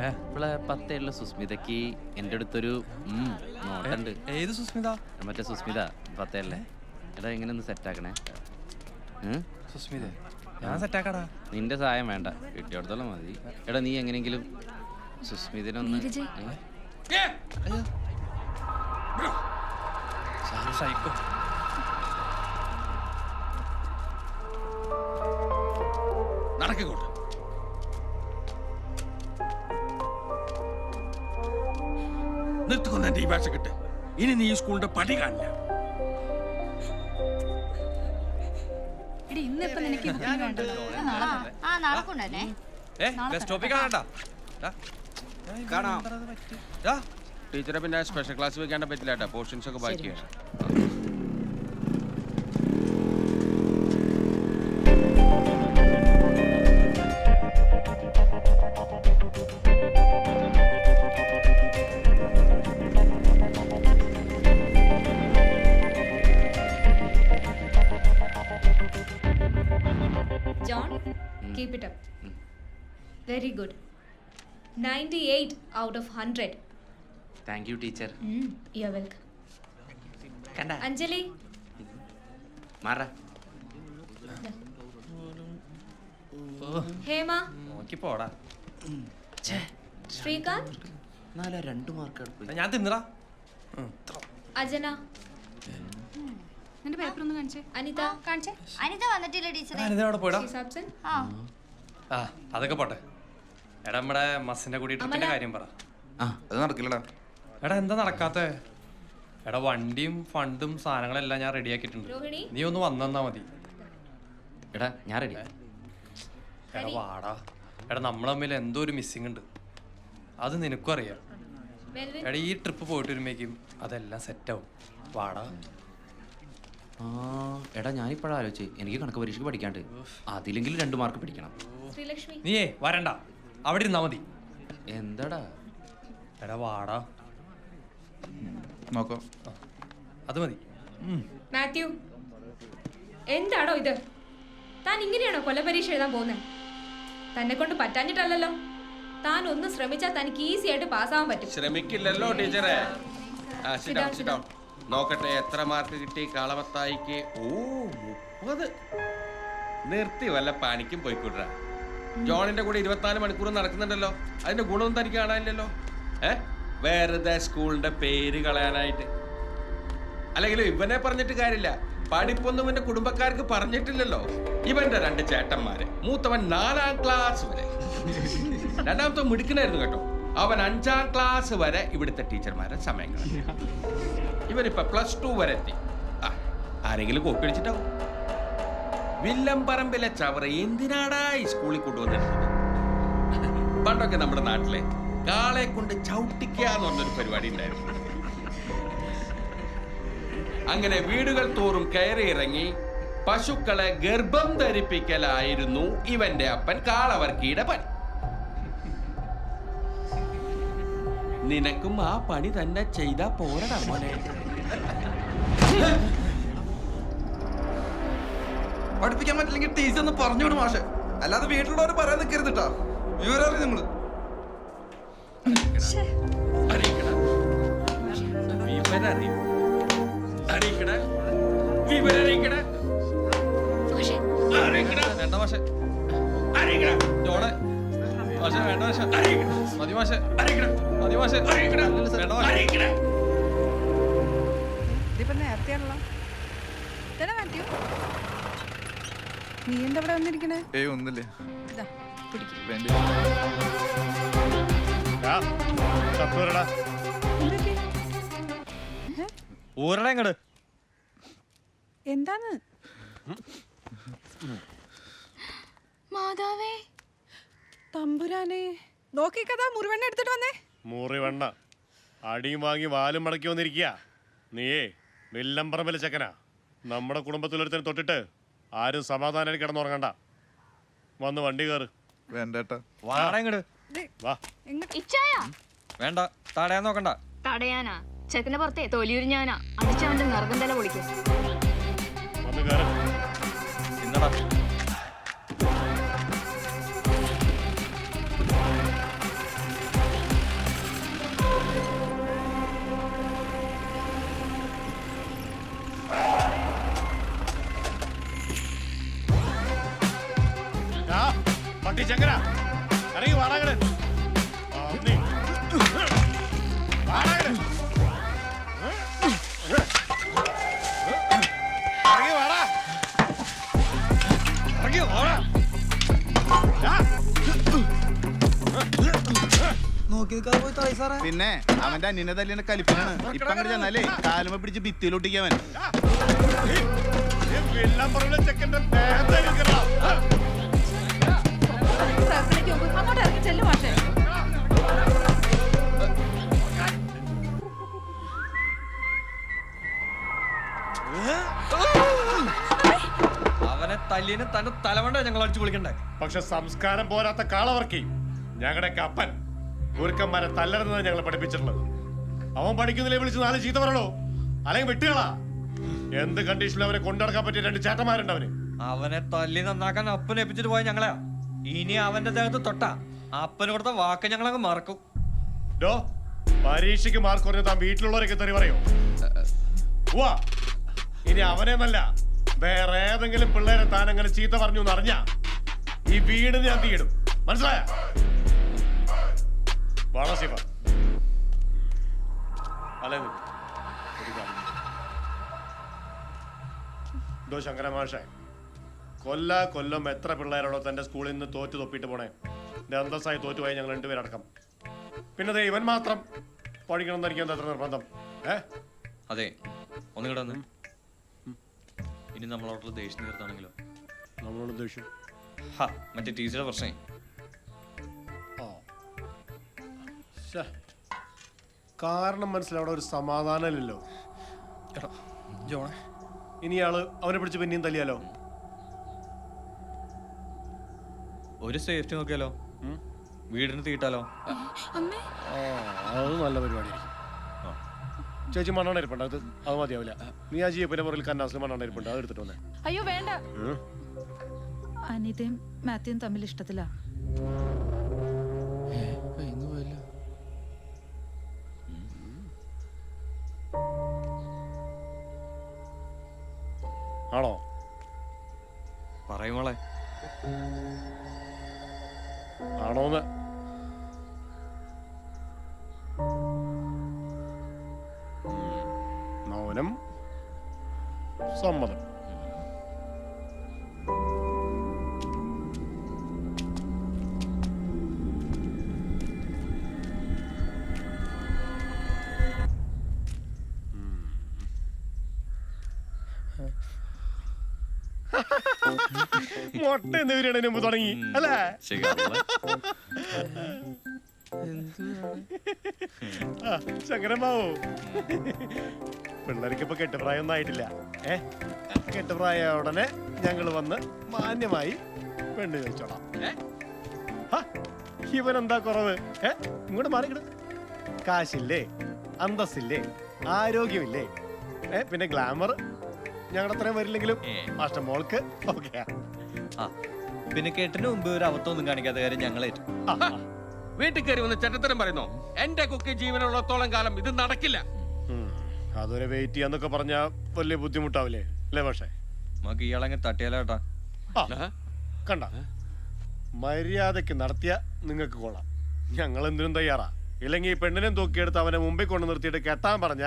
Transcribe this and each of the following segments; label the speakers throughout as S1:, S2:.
S1: ഏ?
S2: ഇവളെ പത്തേയുള്ള സുസ്മിതയ്ക്ക് എന്റെ അടുത്തൊരു നോട്ടുണ്ട്.
S1: ഏത് സുസ്മിത?
S2: മറ്റേ സുസ്മിത പത്തേല്ലേ എടാ എങ്ങനെ ഒന്ന് സെറ്റാക്കണേ
S1: സുസ്മിത ഞാൻ സെറ്റാക്കടാ
S2: നിന്റെ സഹായം വേണ്ട. കിട്ടിയോടത്തോളം മതി. എടാ നീ എങ്ങനെയെങ്കിലും സുസ്മിതനൊന്ന്?
S1: സൈക്കോ.
S3: നടക്കിക്കോട്ടെ നിർത്തുകൊണ്ട എന്റെ ഈ ഭാഷ കിട്ട്. ഇനി നീ ഈ സ്കൂളിന്റെ പടി കാണില്ല. ടീച്ചറെ പിന്നെ സ്പെഷ്യൽ ക്ലാസ് വെക്കാണ്ട് പറ്റില്ല കേട്ടോ. പോർഷൻസ് ഒക്കെ ബാക്കിയാണ്.
S4: Very good. 98 out of 100.
S2: Thank you teacher
S4: you are.
S2: കണ്ട.
S4: Anjali,
S2: മാറ.
S4: Hema,
S1: നോക്കി പോടാ.
S4: ശ്രീകാന്ത്?
S2: നാലാ രണ്ട് മാർക്ക്
S1: ഞാൻ തിന്നടാ.
S4: Ajana,
S5: നിന്റെ പേപ്പർ ഒന്ന് കാണിച്ചേ.
S4: അനിത?
S6: കാണിച്ചേ. അനിത വന്നിട്ടില്ല ടീച്ചർ
S1: അനിത അവിടെ പോയിടാ.
S6: ആ
S1: അതൊക്കെ പോട്ടെ. എടാ നമ്മുടെ മസിന്റെ കൂടി ട്രിപ്പിന്റെ കാര്യം പറ.
S2: ആ അത് നടക്കില്ലടാ.
S1: എടാ എന്താ നടക്കാത്തെ? എടാ വണ്ടിയും ഫണ്ടും സാധനങ്ങളെല്ലാം ഞാൻ റെഡിയാക്കിയിട്ടുണ്ട്
S4: രോഹിണി.
S1: നീ ഒന്ന് വന്നാ മതി.
S2: എടാ ഞാൻ റെഡി
S1: എടാ വാടാ. എടാ നമ്മൾ തമ്മിൽ എന്തോ ഒരു മിസ്സിംഗ് ഉണ്ട്. അത് നിനക്കും അറിയാം. എടാ ഈ ട്രിപ്പ് പോയിട്ട് വരുമ്പോഴേക്കും അതെല്ലാം സെറ്റാവും വാടാ.
S2: ആ എടാ ഞാനിപ്പോഴാ ആലോചിച്ച്. എനിക്ക് കണക്ക് പരീക്ഷയ്ക്ക് പഠിക്കാണ്ട്. അതിലെങ്കിലും രണ്ട് മാർക്ക് പിടിക്കണം.
S1: നീയേ വരണ്ട. അവിടെ ഇരുന്നാ മതി.
S2: എന്താടാ?
S1: എടാ വാടാ.
S7: നോക്കോ.
S1: അത് മതി.
S4: മാത്യു. എന്താടോ ഇത്? താൻ ഇങ്ങനെയാണോ കൊലപരീക്ഷ എഴുതാൻ പോകുന്നത് തന്നെ കൊണ്ട് പറ്റാഞ്ഞിട്ടല്ലല്ലോ. താൻ ഒന്ന് ശ്രമിച്ചാൽ തനിക്ക് ഈസി ആയിട്ട് പാസ്സാവാൻ പറ്റും.
S3: ശ്രമിക്കില്ലല്ലോ ടീച്ചറെ. ആ
S4: Sit
S3: sit
S4: down,
S3: down,
S4: sit
S3: sit down. നോക്കട്ടെ എത്ര മാർക്ക് കിട്ടി കാളവത്തായിക്ക്? ഓ മുപ്പത്. നിർത്തി വല്ല പണിക്കും പോയിക്കൂട്ടാ ജോണിന്റെ കൂടെ ഇരുപത്തിനാല് മണിക്കൂർ നടക്കുന്നുണ്ടല്ലോ. അതിന്റെ ഗുണമൊന്നും തനിക്ക് കാണാനില്ലല്ലോ. ഏ? വെറുതെ സ്കൂളിന്റെ പേര് കളയാനായിട്ട്. അല്ലെങ്കിൽ ഇവനെ പറഞ്ഞിട്ട് കാര്യമില്ല. പഠിപ്പൊന്നും ഇവന്റെ കുടുംബക്കാർക്ക് പറഞ്ഞിട്ടില്ലല്ലോ. ഇവന്റെ രണ്ട് ചേട്ടന്മാര്. മൂത്തവൻ നാലാം ക്ലാസ് വരെ. രണ്ടാമത്തെ മിടുക്കനായിരുന്നു കേട്ടോ. അവൻ അഞ്ചാം ക്ലാസ് വരെ ഇവിടുത്തെ ടീച്ചർമാരെ സമയം കളഞ്ഞു ഇവനിപ്പോ പ്ലസ് ടു വരെ എത്തി. ആരെങ്കിലും കോപ്പി അടിച്ചിട്ടാവും. വില്ലംപറമ്പിലെ ചവറ എന്തിനാടാ ഈ സ്കൂളിൽ കൊണ്ടുവന്നിരുന്നത്? പണ്ടൊക്കെ നമ്മുടെ നാട്ടിലെ കാളെ കൊണ്ട് ചവിട്ടിക്കുക എന്ന് പറഞ്ഞൊരു പരിപാടി ഉണ്ടായിരുന്നു. അങ്ങനെ വീടുകൾ തോറും കയറി ഇറങ്ങി പശുക്കളെ ഗർഭം ധരിപ്പിക്കലായിരുന്നു ഇവന്റെ അപ്പൻ കാളവർക്കിയുടെ പണി നിനക്കും ആ പണി തന്നെ ചെയ്താ പോരടാ മോനെ.
S7: പഠിപ്പിക്കാൻ പറ്റില്ലെങ്കിൽ ടീച്ചർ ഒന്ന് പറഞ്ഞു വിടും മാഷെ. അല്ലാതെ വീട്ടിലുള്ളവർ പറയാൻ നിൽക്കരുത് കേട്ടോ വിവരം നിങ്ങൾ നിങ്ങൾ
S3: അറിയിക്കണ വിവരറിയും അറിയിക്കണ വിവരറിയിക്കണ അറിയിക്കണ
S1: വേണ്ട മാഷെ.
S3: അറിയിക്കണ
S1: ജോണെ. മാഷെ വേണ്ട മാഷെ.
S3: അറിയിക്കണ
S1: മതി മാഷെ.
S3: അറിയിക്കണ
S1: മതി മാഷെ.
S3: അറിയിക്കണ
S1: വേണ്ട മാഷെ.
S3: അറിയിക്കണ
S8: ഇതിപ്പോ നേരത്തെയാണല്ലോ. ഇതന്നെ മാത്യു നീ എന്താ ഇവിടെ വന്നിരിക്കണേ
S7: ഏയ് ഒന്നില്ലേ
S1: ഇങ്ങട്.
S8: എന്താണ്
S6: മാതാവേ.
S8: തമ്പുരാനെ നോക്കിക്കഥാ മുറിവെണ്ണ എടുത്തിട്ട് വന്നേ.
S9: മുറിവെണ്ണ. അടിയും വാങ്ങി വാലും മടക്കി വന്നിരിക്കുക നീയേ വില്ലംപറമ്പിലെ ചക്കനാ. നമ്മുടെ കുടുംബത്തിലൊരുത്തനെ തൊട്ടിട്ട് ആരും സമാധാനമായിട്ട് കിടന്നുറങ്ങണ്ട. വന്ന് വണ്ടി കയറ്
S7: വേണ്ടേട്ടാ.
S1: വാടാ ഇങ്ങട്.
S9: വാ.
S6: ഇച്ചായ.
S1: വേണ്ട തടയാൻ നോക്കണ്ട.
S6: തടയാനാ. ചെക്കന്റെ പുറത്തെ തൊലിയുരിഞ്ഞാനാ. അടിച്ചവന്റെ നിറകം തല പൊളിക്കും.
S9: വന്ന് കയറ്
S1: ഇന്നടാ.
S7: സാറേ?
S10: പിന്നെ അവന്റെ അന്യനെ തല്ലിന്റെ കലിപ്പാണ് ഇപ്പൊ അങ്ങനെ ചെന്നാലേ കാലുമ പിടിച്ച് ഭിത്തിയിലൊട്ടിക്കവൻ
S5: അങ്ങോട്ട് ഇറങ്ങി ചെല്ലു
S7: അവനെ തല്ലിന് തന്റെ തലവണ്ട ഞങ്ങൾ അടിച്ചു വിളിക്കണ്ടേ
S9: പക്ഷെ സംസ്കാരം പോരാത്ത കാളവർക്കി. ഞങ്ങളുടെ കപ്പൻ ഗുരുക്കന്മാരെ തല്ലരുന്നത് ഞങ്ങളെ പഠിപ്പിച്ചിട്ടുള്ളത്. അവൻ പഠിക്കുന്നില്ലേ വിളിച്ച് നാല് ചീത്ത പറയണോ? അല്ലെങ്കിൽ വെട്ടുകളാ? എന്ത് കണ്ടീഷനിലും അവരെ കൊണ്ടടക്കാൻ പറ്റിയ രണ്ട് ചേട്ടന്മാരുണ്ട് അവന്.
S7: അവനെ തല്ലി നന്നാക്കാൻ അപ്പനെ ഏൽപ്പിച്ചിട്ട് പോയ ഞങ്ങളെ ഇനി അവന്റെ ദേഹത്ത് തൊട്ട. അപ്പന് കൊടുത്ത വാക്ക് ഞങ്ങളങ്ങ് മറക്കും.
S9: ഡോ പരീക്ഷയ്ക്ക് മാർക്ക് കുറഞ്ഞ താൻ വീട്ടിലുള്ളവരൊക്കെ തെറി പറയോ? വാ ഇനി അവനെന്നല്ല വേറെ ഏതെങ്കിലും പിള്ളേരെ താൻ അങ്ങനെ ചീത്ത പറഞ്ഞു എന്ന് അറിഞ്ഞ ഈ വീട് ഞാൻ തീയിടും. മനസ്സിലായ? വളശിവ അല്ലേ അല്ലെ. ഡോ ശങ്കര കൊല്ല കൊല്ലം എത്ര പിള്ളേരാണോ തന്റെ സ്കൂളിൽ നിന്ന് തോറ്റു തൊപ്പിട്ട് പോണേ? എന്റെ അന്തസ്സായി തോറ്റുപോയി ഞങ്ങൾ രണ്ടുപേരടക്കം പിന്നെ ദേ ഇവൻ മാത്രം പഠിക്കണം എന്നായിരിക്കും എന്താ അത്ര നിർബന്ധം? ഏ?
S7: അതെ ഒന്ന് കിടന്ന് ഇനി നമ്മളോടുള്ള ദേഷ്യം തീർത്താണെങ്കിലോ?
S9: നമ്മളോട് ദേഷ്യം?
S7: ഹാ മറ്റേ ടീച്ചറുടെ പ്രശ്നേ.
S9: കാരണം മനസ്സിലവിടെ അവിടെ ഒരു സമാധാനമില്ലല്ലോ.
S1: എടാ ജോണേ.
S9: ഇനി ആൾ അവനെ പിടിച്ച് പിന്നെയും തല്ലിയാലോ?
S7: ഒരു സേഫ്റ്റി നോക്കിയാലോ? വീടിന് തീട്ടാലോ?
S9: ആ അത് നല്ല പരിപാടി ചേച്ചി മണ്ണെണ്ണ ഇരിപ്പുണ്ട് അത് അത് മതിയാവില്ല. നീ ആ ജീപ്പിന്റെ പുറകിൽ കന്നാസിൽ മണ്ണെണ്ണ ഇരിപ്പുണ്ട് അത് എടുത്തിട്ട് വന്നേ.
S5: അയ്യോ വേണ്ട.
S9: ഉം.
S5: അനിതയും മാത്യുവും തമ്മിൽ ഇഷ്ടത്തിലാ.
S9: സമ്മതം. മുട്ട എന്ന് വരികയാണ് മുമ്പ് തുടങ്ങി അല്ലേ? ശങ്കരമാവോ പിള്ളേർക്ക് ഇപ്പൊ കെട്ടുപ്രായം ആയിട്ടില്ല ഏ? കെട്ടുപ്രായ ഉടനെ ഞങ്ങൾ വന്ന് മാന്യമായി പെണ്ണ് ചോദിച്ചോളാം. ഇവൻ എന്താ ഇവനെന്താ കുറവ്? ഏ? ഇങ്ങോട്ട് മാറിക്കിട കാശില്ലേ അന്തസ്സില്ലേ ആരോഗ്യമില്ലേ? ഏ പിന്നെ ഗ്ലാമർ ഞങ്ങളുടെ അത്രയും വരില്ലെങ്കിലും മാസ്റ്റർ മോൾക്ക് ഓക്കെ
S7: ആ പിന്നെ കേട്ടിന് മുമ്പ് ഒരു അബദ്ധമൊന്നും കാണിക്കാത്ത കാര്യം ഞങ്ങളേറ്റു.
S3: വീട്ടിൽ കയറി വന്ന് ചട്ടത്തരം പറയുന്നു എന്റെ കുക്കി ജീവനുള്ളത്തോളം കാലം ഇത് നടക്കില്ല.
S9: അതുവരെ വെയിറ്റ് ചെയ്യാന്നൊക്കെ പറഞ്ഞ വലിയ ബുദ്ധിമുട്ടാവില്ലേ? അല്ലേ പക്ഷേ
S7: നമുക്ക് ഇയാളങ്ങ് തട്ടിയാലേട്ടാ
S9: കണ്ട. മര്യാദയ്ക്ക് നടത്തിയ നിങ്ങൾക്ക് കൊള്ളാം. ഞങ്ങൾ എന്തിനും തയ്യാറാ. ഇല്ലെങ്കിൽ ഈ പെണ്ണിനെ തൂക്കിയെടുത്ത് അവനെ മുമ്പിൽ കൊണ്ടു നിർത്തിയിട്ട് കെട്ടാൻ പറഞ്ഞ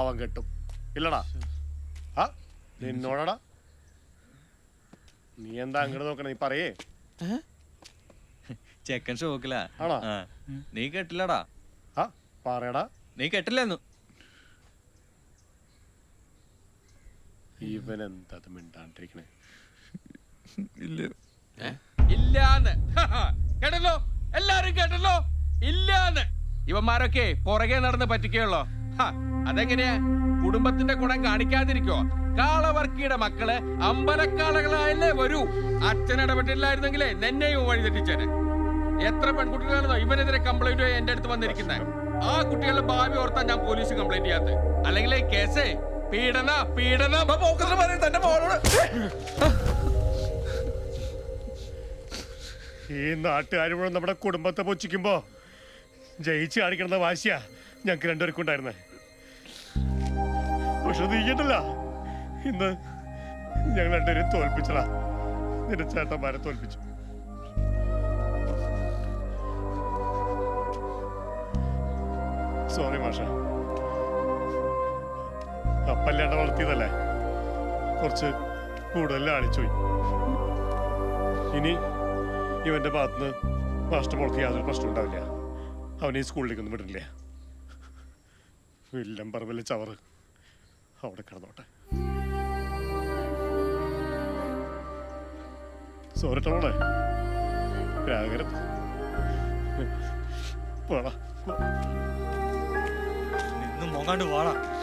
S9: അവൻ കെട്ടും. ഇല്ലടാ. ആ നിന്നോടടാ നീ എന്താ അങ്ങോട്ട് നോക്കണേ? നീ പറയേ.
S7: ചെക്കൻ ഷോക്കിലാ.
S9: ആണോ?
S7: നീ കെട്ടില്ലടാ.
S9: ആ പറയടാ.
S7: നീ കെട്ടില്ലെന്നു.
S9: ഇവൻ എന്താ മിണ്ടാണ്ടിരിക്കണേ?
S3: ഇല്ലാന്ന്. കേട്ടല്ലോ? എല്ലാരും കേട്ടല്ലോ? ഇല്ലാന്ന്. ഇവന്മാരൊക്കെ പുറകെ നടന്ന് പറ്റിക്കുള്ളോ അതെങ്ങനെയാ? കുടുംബത്തിന്റെ ഗുണം കാണിക്കാതിരിക്കോ? കാളവർക്കിയുടെ മക്കൾ അമ്പലക്കാളകളായല്ലേ വരൂ. അച്ഛൻ ഇടപെട്ടില്ലായിരുന്നെങ്കിലേ നിന്നെയും വഴി തെറ്റിച്ചേനെ എത്ര പെൺകുട്ടികളാണ് ഇവനെതിരെ കംപ്ലൈന്റ് എന്റെ അടുത്ത് വന്നിരിക്കുന്നത് ആ കുട്ടികളുടെ ഭാവി ഓർത്താൻ ഞാൻ പോലീസ് കംപ്ലൈന്റ് ചെയ്യാത്തത് അല്ലെങ്കിൽ ഈ കേസേ പീഡന പീഡന.
S7: തന്റെ മോളോട്.
S9: ഈ നാട്ടുകാർ മുഴുവൻ നമ്മുടെ കുടുംബത്തെ പൊച്ചിക്കുമ്പോ ജയിച്ച് കാണിക്കണ വാശിയാ ഞങ്ങൾക്ക് രണ്ടുപേർക്കും ഉണ്ടായിരുന്നേ. പക്ഷെ നീ കേട്ടല്ല ഇന്ന് ഞങ്ങൾ രണ്ടുപേരും തോൽപ്പിച്ചടാ നിന്റെ ചേട്ടന്മാരെ തോൽപ്പിച്ചു. സോറി മാഷ. അപ്പല്ലാണ്ട് വളർത്തിയതല്ലേ? കുറച്ച് കൂടുതൽ ആളിച്ചോയി ഇനി ഇവന്റെ ഭാഗത്തുനിന്ന് മാസ്റ്റർ മോൾക്ക് യാതൊരു പ്രശ്നം ഉണ്ടാവില്ല. അവനെ ഈ സ്കൂളിലേക്കൊന്നും വിടില്ല വില്ലം പറമ്പിലെ ചവറ്. അവിടെ കിടന്നോട്ടെ. സോറിട്ടോളെ രാഗരം പോടാ.
S7: നിന്ന് മോങ്ങാണ്ട് വാടാ.